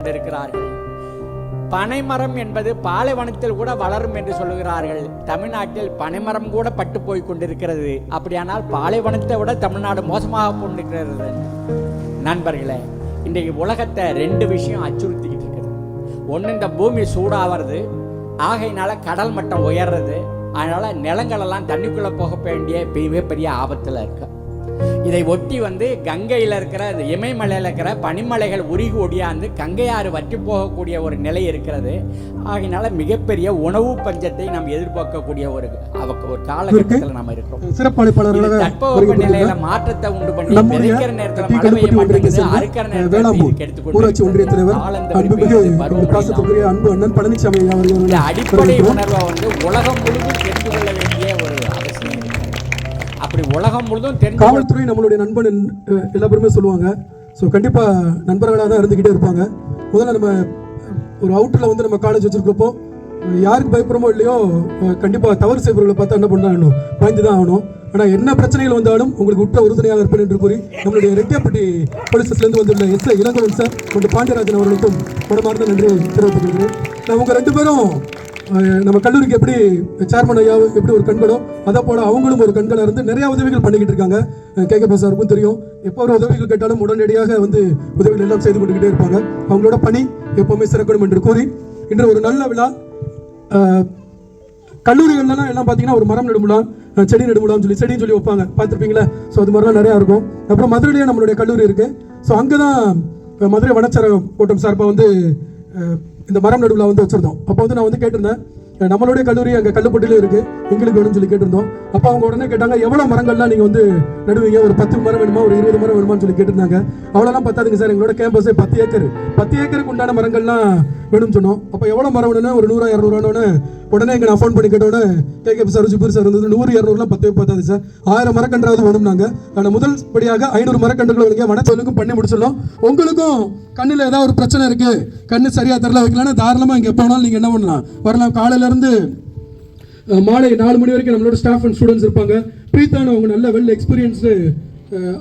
கொண்டிருக்கிறார்கள். பனைமரம் என்பது பாலைவனத்தில் கூட வளரும் என்று சொல்லுகிறார்கள். தமிழ்நாட்டில் பனைமரம் கூட பட்டு போய் கொண்டிருக்கிறது. அப்படியானால் பாலைவனத்தை விட தமிழ்நாடு மோசமாக கொண்டிருக்கிறது நண்பர்களே இன்றைக்கு உலகத்தை ரெண்டு விஷயம் அச்சுறுத்திக்கிட்டு இருக்குது. ஒன்று இந்த பூமி சூடாகிறது ஆகையினால கடல் மட்டம் உயர்றது. அதனால நிலங்களெல்லாம் தண்ணிக்குள்ளே போக வேண்டிய மிகப்பெரிய ஆபத்தில் இருக்குது இதை ஒட்டி வந்து கங்கையில் இருக்கிற இமயமலையில் இருக்கிற பனிமலைகள் உருகி ஒடியாந்து கங்கையாறு வற்றி போகக்கூடிய ஒரு நிலை இருக்கிறது. ஆகையினால மிகப்பெரிய உணவு பஞ்சத்தை நாம் எதிர்பார்க்கக்கூடிய ஒரு ஒரு காலகட்டத்தில் நம்ம இருக்கிறோம். தட்பவெப்ப நிலையில மாற்றத்தை உண்டு பண்ணி விதைக்கிற நேரத்துல. மழை பெய்ய மாட்டேங்குது. அறுக்கிற நேரத்துல வேளாம்பூர் வெயில் கெடுத்துக் ஊராட்சி ஒன்றிய தலைவர் காலந்த அப்படி உலகம் முழுதும் தெரிந்து காவல்துறை நம்மளுடைய நண்பன் எல்லாருமே எல்லா பேருமே சொல்லுவாங்க. ஸோ கண்டிப்பாக நண்பர்களாக தான் இருந்துக்கிட்டே இருப்பாங்க. முதல்ல நம்ம ஒரு அவுட்டரில் வந்து நம்ம காலேஜ் வச்சுருக்கப்போ யாருக்கு பயப்படுறமோ இல்லையோ கண்டிப்பாக தவறு செய்பவர்களை பார்த்தா என்ன பண்ணணும் பயந்து தான் ஆகணும். ஆனால் என்ன பிரச்சனைகள் வந்தாலும் உங்களுக்கு உற்ற உறுதுணையாக இருப்பேன் என்று கூறி நம்மளுடைய ரெட்டியாப்பட்டி போலீஸ் வந்துள்ள எஸ் ஐ இளங்கவன் சார் மற்றும் பாண்டியராஜன் அவர்களுக்கும் மனமார்ந்த நன்றி தெரிவித்துக் கொள்கிறேன். நான் உங்கள் ரெண்டு பேரும் நம்ம கல்லூரிக்கு எப்படி சேர்மன் ஐயா எப்படி ஒரு கண்களோ அதை போல அவங்களும் ஒரு கண்களாக இருந்து நிறைய உதவிகள் பண்ணிக்கிட்டு இருக்காங்க. கே சாருக்கும் தெரியும். எப்போ ஒரு உதவிகள் கேட்டாலும் உடனடியாக வந்து உதவிகள் எல்லாம் செய்து கொண்டுகிட்டே இருப்பாங்க. அவங்களோட பணி எப்பவுமே சிறக்கணும் என்று கூறி இன்று ஒரு நல்ல விழா. கல்லூரிகள்லாம் எல்லாம் பார்த்தீங்கன்னா ஒரு மரம் நடுமுலா செடி நடுமுலான்னு சொல்லி செடின்னு சொல்லி வைப்பாங்க. பார்த்துருப்பீங்களா? ஸோ அது மாதிரிலாம் நிறையா இருக்கும். அப்புறம் மதுரையிலேயே நம்மளுடைய கல்லூரி இருக்குது ஸோ அங்கே தான் மதுரை வனச்சர கூட்டம் சார்பாக வந்து இந்த மரம் நடுவில் வந்து வச்சிருந்தோம். அப்போ வந்து நான் வந்து கேட்டிருந்தேன் நம்மளுடைய கல்லூரி அங்கே கல்லுப்பட்டிலே இருக்குது எங்களுக்கு வேணும்னு சொல்லி கேட்டிருந்தோம். அப்போ அவங்க உடனே கேட்டாங்க எவ்வளோ மரங்கள்லாம் நீங்கள் வந்து நடுவீங்க? ஒரு பத்து மரம் வேணுமா? ஒரு இருபது மரம் வேணுமான்னு சொல்லி கேட்டிருந்தாங்க. அவ்வளோலாம் பத்தாதுங்க சார். எங்களோட கேம்பஸே பத்து ஏக்கர். பத்து ஏக்கருக்கு உண்டான மரங்கள்லாம் வேணும்னு சொன்னோம். அப்போ எவ்வளோ மரம் வேணும்னா? ஒரு நூறு இரநூறுவானோன்னு உடனே எங்க நான் ஃபோன் பண்ணி கேட்டோன்னே கேகே சார் ஜிபூர் சார் இருந்தது. நூறு இரநூறுலாம் பத்தே பத்தாது சார் ஆயிரம் மரக்கன்றாவது வேணும்னாங்க ஆனால் முதல் படியாக ஐநூறு மரக்கன்றுகள் வைங்க வனச்சொல்லுக்கும் பண்ணி முடிச்சிடலாம் உங்களுக்கும் கண்ணில் ஏதாவது ஒரு பிரச்சனை இருக்கு கண்ணு சரியாக தரல வைக்கலன்னா தாராளமாக இங்கே போனாலும் நீங்கள் என்ன பண்ணலாம். வரலாம். காலையிலேருந்து மாலை நாலு மணி வரைக்கும் நம்மளோட ஸ்டாஃப் அண்ட் ஸ்டூடெண்ட்ஸ் இருப்பாங்க. பிரீத்தான அவங்க நல்ல வெல் எக்ஸ்பீரியன்ஸு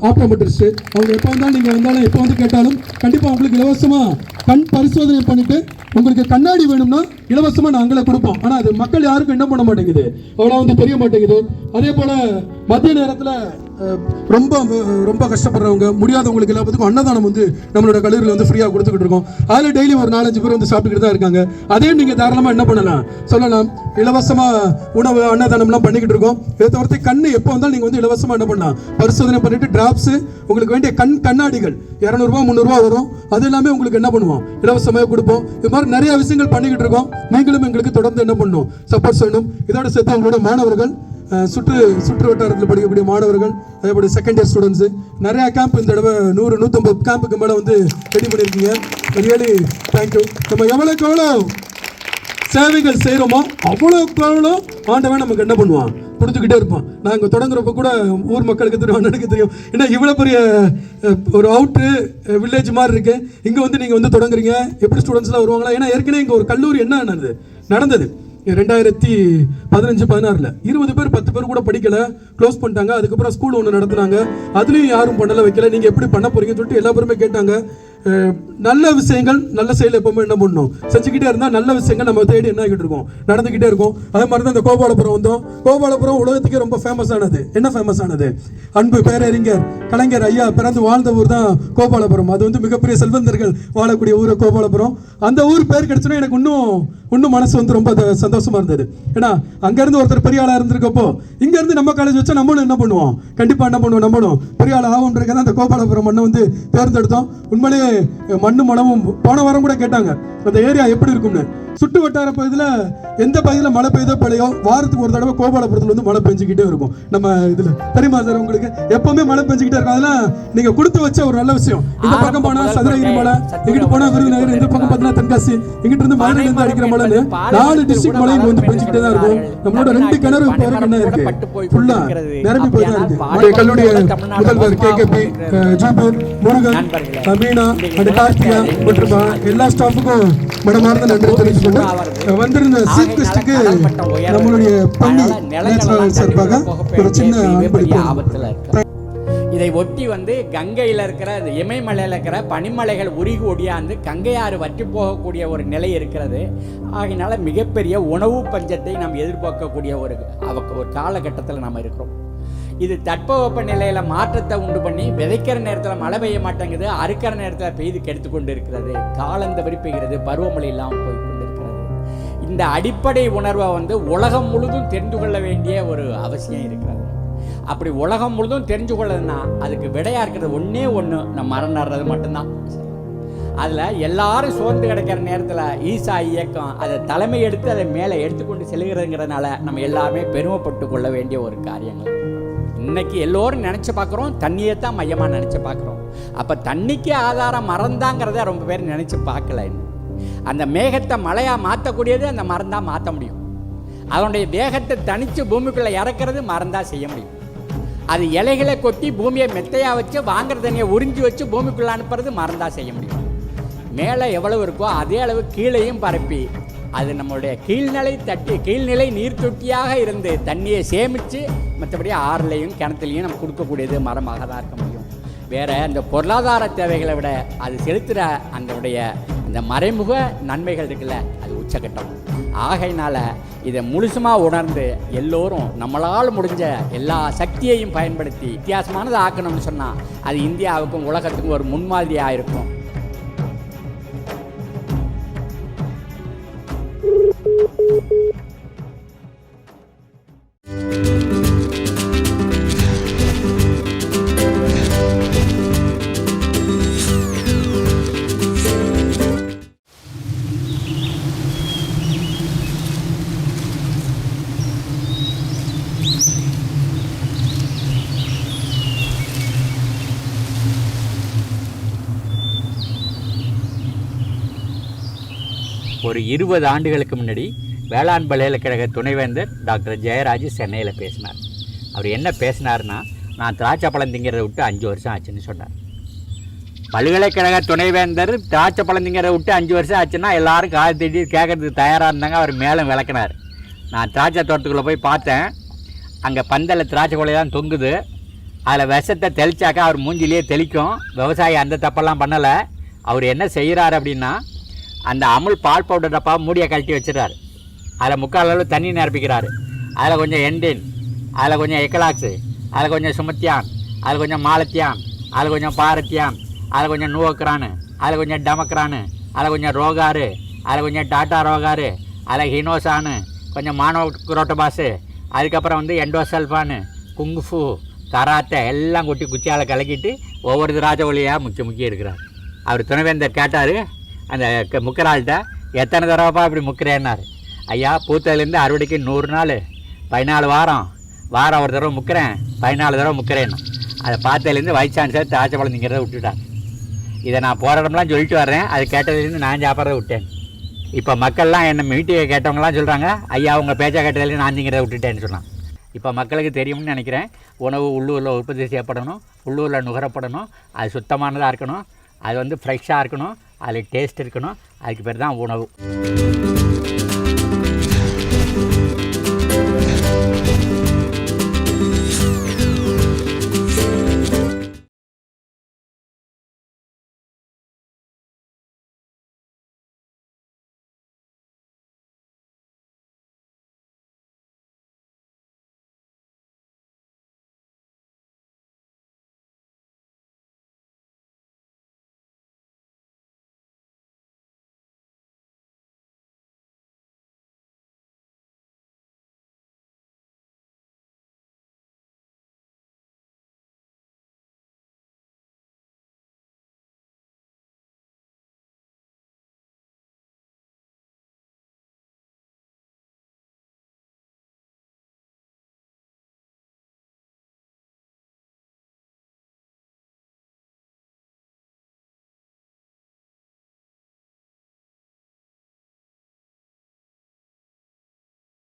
ஆப்டோமெட்ரிஸ்ட் அவங்க எப்போ வந்தாலும் நீங்கள் வந்தாலும் எப்போ வந்து கேட்டாலும் கண்டிப்பாக உங்களுக்கு இலவசமாக கண் பரிசோதனை பண்ணிவிட்டு உங்களுக்கு கண்ணாடி வேணும்னா இலவசமாக நாங்களே கொடுப்போம். ஆனால் அது மக்கள் யாருக்கும் என்ன பண்ண மாட்டேங்குது? அவ்வளோ வந்து தெரிய மாட்டேங்குது. அதே போல் மத்திய நேரத்தில் ரொம்ப ரொம்ப கஷ்டப்படுறவங்க முடியாதவங்களுக்கு எல்லாத்துக்கும் அன்னதானம் வந்து நம்மளோட கல்லூரியில் வந்து ஃப்ரீயாக கொடுத்துக்கிட்டு இருக்கோம். அதில் டெய்லி ஒரு நாலஞ்சு பேர் வந்து சாப்பிட்டுக்கிட்டு தான் இருக்காங்க. அதே நீங்கள் தாராளமாக என்ன பண்ணலாம்? சொல்லலாம். இலவசமாக உணவு அன்னதானம்லாம் பண்ணிக்கிட்டு இருக்கோம். இதை தவிர்த்து கண் எப்போ வந்தாலும் நீங்கள் வந்து இலவசமாக என்ன பண்ணலாம்? பரிசோதனை பண்ணிட்டு ட்ராப்ஸு உங்களுக்கு வேண்டிய கண் கண்ணாடிகள் இரநூறுவா முந்நூறுரூவா வரும். அது எல்லாமே உங்களுக்கு என்ன பண்ணுவோம்? இலவசமாக கொடுப்போம். இது மாதிரி நிறைய விஷயங்கள் பண்ணிக்கிட்டு இருக்கோம். நீங்களும் எங்களுக்கு தொடர்ந்து என்ன பண்ணணும் சப்போர்ட் செய்யணும். இதோட சேர்த்து உங்களோட மாணவர்கள் சுற்று சுற்று வட்டாரத்தில் படிக்கக்கூடிய மாணவர்கள் அதேபோல் செகண்ட் இயர் ஸ்டூடெண்ட்ஸு நிறைய கேம்ப் இந்த தடவை நூறு நூற்றம்பது கேம்புக்கு மேலே வந்து ரெடி பண்ணியிருக்கீங்க. ரியலி தேங்க்யூ நம்ம எவ்வளோக்கு எவ்வளோ சேவைகள் செய்கிறோமோ அவ்வளோக்கு எவ்வளோ ஆண்டவன் நமக்கு என்ன பண்ணுவான்? கொடுத்துக்கிட்டே இருப்பான். நாங்கள் தொடங்குறப்ப கூட ஊர் மக்களுக்கு தெரியும் அண்ணனுக்கு தெரியும். ஏன்னா இவ்வளோ பெரிய ஒரு அவுட்டு வில்லேஜ் மாதிரி இருக்கு. இங்கே வந்து நீங்கள் வந்து தொடங்குறீங்க. எப்படி ஸ்டூடெண்ட்ஸ்லாம் வருவாங்களா? ஏன்னா ஏற்கனவே இங்கே ஒரு கல்லூரி என்ன நடந்தது? நடந்தது. ரெண்டாயிரத்தி பதினஞ்சு பதினாறுல. இருபது பேர் பத்து பேர் கூட படிக்கல. க்ளோஸ் பண்ணிட்டாங்க. அதுக்கப்புறம் ஸ்கூல் ஒன்று நடத்துனாங்க. அதுலேயும் யாரும் பண்ணல வைக்கல. நீங்க எப்படி பண்ண போறீங்கன்னு சொல்லிட்டு எல்லா பேருமே கேட்டாங்க. நல்ல விஷயங்கள் நல்ல செயல் எப்பவுமே என்ன பண்ணணும்? செஞ்சுக்கிட்டே இருந்தா நல்ல விஷயங்கள் நம்ம தேடி என்ன ஆகிட்டு இருக்கோம்? நடந்துக்கிட்டே இருக்கும். அதே மாதிரி தான் இந்த கோபாலபுரம் வந்தோம். கோபாலபுரம் உலகத்துக்கே ரொம்ப ஃபேமஸ் ஆனது. என்ன ஃபேமஸ் ஆனது? அன்பு பேரறிஞர் கலைஞர் ஐயா பிறந்து வாழ்ந்த ஊர் தான் கோபாலபுரம். அது வந்து மிகப்பெரிய செல்வந்தர்கள் வாழக்கூடிய ஊர் கோபாலபுரம். அந்த ஊர் பேர் கிடைச்சுன்னா எனக்கு இன்னும் இன்னும் மனசு வந்து ரொம்ப சந்தோஷமா இருந்தது. ஏன்னா அங்க இருந்து ஒருத்தர் பெரிய ஆளா இருந்திருக்கப்போ இங்க இருந்து நம்ம காலேஜ் வச்சா நம்மளும் என்ன பண்ணுவோம்? கண்டிப்பா என்ன பண்ணுவோம்? நம்மளும் பெரிய ஆள் ஆகும்ன்றதுக்கு அந்த கோபாலபுரம் மண்ணை வந்து தேர்ந்தெடுத்தோம். உண்மையிலேயே மண்ணு மனமும் போன வாரம் கூட கேட்டாங்க அந்த ஏரியா எப்படி இருக்கும்னு சுட்டு வட்டார பகுதியில் எந்த பகுதியில் மழை பெய்தோ பெய்யோ வாரத்துக்கு ஒரு தடவை கோபாலபுரத்தில் வந்து மழை பெஞ்சுக்கிட்டே இருக்கும். நம்ம இதுல தெரியுமா சார் உங்களுக்கு? எப்பவுமே மழை பெஞ்சுக்கிட்டே இருக்கும். அதெல்லாம் நீங்க கொடுத்து வச்ச ஒரு நல்ல விஷயம். இந்த பக்கம் போனா சதுரகிரி மலை இங்கிட்டு போனா விருதுநகர் இந்த பக்கம் பார்த்தீங்கன்னா தென்காசி இங்கிட்டு இருந்து மதுரையில இருந்து அடிக்கிற மழைன்னு நாலு டிஸ்ட்ரிக்ட் மழை வந்து பெஞ்சுக்கிட்டே தான் இருக்கும். நம்மளோட ரெண்டு கிணறு இப்போ வரைக்கும் என்ன இருக்கு. ஃபுல்லா நிரம்பி போய் தான் இருக்கு. நம்முடைய கல்லூரிய முதல்வர் K K. P. Jupur Murugan Meena and Karthiya மற்றும் எல்லா ஸ்டாஃபுக்கும் மனமார்ந்த நன்றி தெரிவித்துக்கொண்டு அஹ், வந்திருந்த சீஃப் கெஸ்ட்டுக்கு நம்மளுடைய பள்ளி நேச்சுரல் சார்பாக ஒரு சின்ன அன்பளிப்பு இதை ஒட்டி வந்து கங்கையில் இருக்கிற இந்த இமயமலையில் இருக்கிற பனிமலைகள் உருகி ஒடியாந்து கங்கையாறு வற்றி போகக்கூடிய ஒரு நிலை இருக்கிறது. ஆகையினால மிகப்பெரிய உணவு பஞ்சத்தை நாம் எதிர்பார்க்கக்கூடிய ஒரு ஒரு காலகட்டத்தில் நாம் இருக்கிறோம். இது தட்பவெப்ப நிலையில் மாற்றத்தை உண்டு பண்ணி விதைக்கிற நேரத்தில் மழை பெய்ய மாட்டேங்குது அறுக்கிற நேரத்தில் பெய்து கெடுத்து கொண்டு இருக்கிறது. காலம் தவறி பெய்கிறது பருவமழை இல்லாமல் போய். இந்த அடிப்படை உணர்வை வந்து உலகம் முழுதும் தெரிந்து கொள்ள வேண்டிய ஒரு அவசியம் இருக்கிறது. அப்படி உலகம் முழுதும் தெரிஞ்சு கொள்ளதுன்னா அதுக்கு விடையாக இருக்கிறது ஒன்றே ஒன்று நம்ம மரம் நடுறது மட்டும்தான். அதில் எல்லாரும் சோர்ந்து கிடக்கிற நேரத்தில் ஈசா இயக்கம் அதை தலைமை எடுத்து அதை மேலே எடுத்துக்கொண்டு செல்கிறதுங்கிறதுனால நம்ம எல்லாமே பெருமைப்பட்டு கொள்ள வேண்டிய ஒரு காரியங்கள். இன்னைக்கு எல்லோரும் நினச்சி பார்க்குறோம் தண்ணியை தான் மையமாக நினச்சி பார்க்குறோம். அப்போ தண்ணிக்கு ஆதாரம் மறந்தாங்கிறத ரொம்ப பேர் நினச்சி பார்க்கல இன்னும். அந்த மேகத்தை மழையாக மாற்றக்கூடியது அந்த மரந்தான் மாற்ற முடியும். அதனுடைய வேகத்தை தனித்து பூமிக்குள்ளே இறக்கிறது மரம் செய்ய முடியும். அது இலைகளை கொட்டி பூமியை மெத்தையாக வச்சு வாங்குற தண்ணியை உறிஞ்சி வச்சு பூமிக்குள்ளே அனுப்புறது மரம் செய்ய முடியும். மேலே எவ்வளவு இருக்கோ அதே அளவு கீழையும் பரப்பி அது நம்மளுடைய கீழ்நிலை தட்டி கீழ்நிலை நீர் தொட்டியாக இருந்து தண்ணியை சேமித்து மற்றபடி ஆறுலையும் கிணத்துலையும் நம்ம கொடுக்கக்கூடியது மரமாக தான் இருக்க முடியும். வேறு இந்த பொருளாதார தேவைகளை விட அது செலுத்துகிற அதனுடைய இந்த மறைமுக நன்மைகள் இருக்குல்ல அது உச்சகட்டம். ஆகையினால இதை முழுசுமாக உணர்ந்து எல்லோரும் நம்மளால் முடிஞ்ச எல்லா சக்தியையும் பயன்படுத்தி வித்தியாசமானதை ஆக்கணும்னு சொன்னால் அது இந்தியாவுக்கும் உலகத்துக்கும் ஒரு முன்மாதிரியாக இருக்கும். ஒரு இருபது ஆண்டுகளுக்கு முன்னாடி வேளாண் பல்கலைக்கழக துணைவேந்தர் டாக்டர் ஜெயராஜ் சென்னையில் பேசினார். அவர் என்ன பேசினார்னா நான் திராட்சை பழம் திங்கிறத விட்டு அஞ்சு வருஷம் ஆச்சுன்னு சொன்னார். பல்கலைக்கழக துணைவேந்தர் திராட்சை பழம் திங்கிறத விட்டு அஞ்சு வருஷம் ஆச்சுன்னா எல்லாரும் காது திட்டி கேட்கறதுக்கு தயாராக இருந்தாங்க அவர் மேலும் விளக்குனார். நான் திராட்சை தோட்டத்துக்குள்ளே போய் பார்த்தேன். அங்கே பந்தலில் திராட்சை கொலை தான் தொங்குது. அதில் விஷத்தை தெளிச்சாக்கா அவர் மூஞ்சிலேயே தெளிக்கும். விவசாயி அந்த தப்பெல்லாம் பண்ணலை. அவர் என்ன செய்கிறார் அப்படின்னா அந்த அமுல் பால் பவுடர் டப்பா மூடியை கழட்டி வச்சிடறாரு. அதில் முக்கால் அளவு தண்ணி நிரப்பிக்கிறாரு. அதில் கொஞ்சம் எண்டின் அதில் கொஞ்சம் எக்கலாக்ஸு அதில் கொஞ்சம் சுமத்தியான் அதில் கொஞ்சம் மாலத்தியான் அதில் கொஞ்சம் பாரத்தியான் அதில் கொஞ்சம் நூவக்ரானு அதில் கொஞ்சம் டமக்ரானு அதில் கொஞ்சம் ரோகாரு அதில் கொஞ்சம் டாட்டா ரோகாரு அதில் ஹினோசானு கொஞ்சம் மானோ குரோட்டபாஸு அதுக்கப்புறம் வந்து எண்டோசல்ஃபானு குங்குஃபு கராத்தே எல்லாம் கொட்டி குச்சியால் கலக்கிட்டு ஒவ்வொரு ராஜ ஒளியாக முக்கிய முக்கிய இருக்கிறார். அவர் துணைவேந்தர் கேட்டார் அந்த முக்கிறாள்கிட்ட எத்தனை தடவைப்பா இப்படி முக்கிறேன்னாரு? ஐயா பூத்ததுலேருந்து அறுவடைக்கு நூறு நாள். பதினாலு வாரம். வாரம் ஒரு தடவை முக்கிறேன். பதினாலு தடவை முக்கிறேன்னு. அதை பார்த்ததுலேருந்து வைஸ் சான்சலர் திராட்சை பழம் இதை நான் போராட்டம்லாம் சொல்லிட்டு வர்றேன். அது கேட்டதுலேருந்து நான் சாப்பிட்றத விட்டேன். இப்போ மக்கள்லாம் என்னை மீட்டிங்கை கேட்டவங்கலாம் சொல்கிறாங்க ஐயா அவங்க பேச்சை கேட்டதுலேருந்து நான் திங்கிறத விட்டுட்டேன்னு சொன்னான். இப்போ மக்களுக்கு தெரியும்னு நினைக்கிறேன். உணவு உள்ளூரில் உற்பத்தி செய்யப்படணும் உள்ளூரில் நுகரப்படணும். அது சுத்தமானதாக இருக்கணும். அது வந்து ஃப்ரெஷ்ஷாக இருக்கணும். அதில் டேஸ்ட் இருக்கணும். அதுக்கு பேர் தான் உணவு.